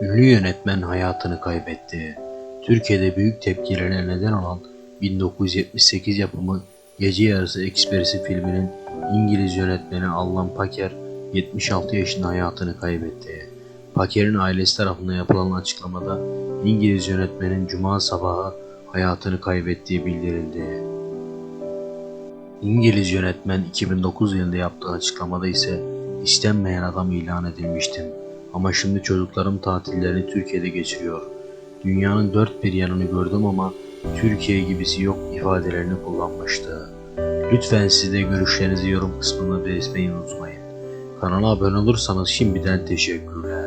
Ünlü yönetmen hayatını kaybetti. Türkiye'de büyük tepkilere neden olan 1978 yapımı Gece Yarısı Ekspresi filminin İngiliz yönetmeni Alan Paker 76 yaşında hayatını kaybetti. Paker'in ailesi tarafından yapılan açıklamada İngiliz yönetmenin cuma sabahı hayatını kaybettiği bildirildi. İngiliz yönetmen 2009 yılında yaptığı açıklamada ise istenmeyen adam ilan edilmiştim. Ama şimdi çocuklarım tatillerini Türkiye'de geçiriyor. Dünyanın dört bir yanını gördüm ama Türkiye gibisi yok ifadelerini kullanmıştı. Lütfen siz de görüşlerinizi yorum kısmında belirtmeyi unutmayın. Kanala abone olursanız şimdiden teşekkürler.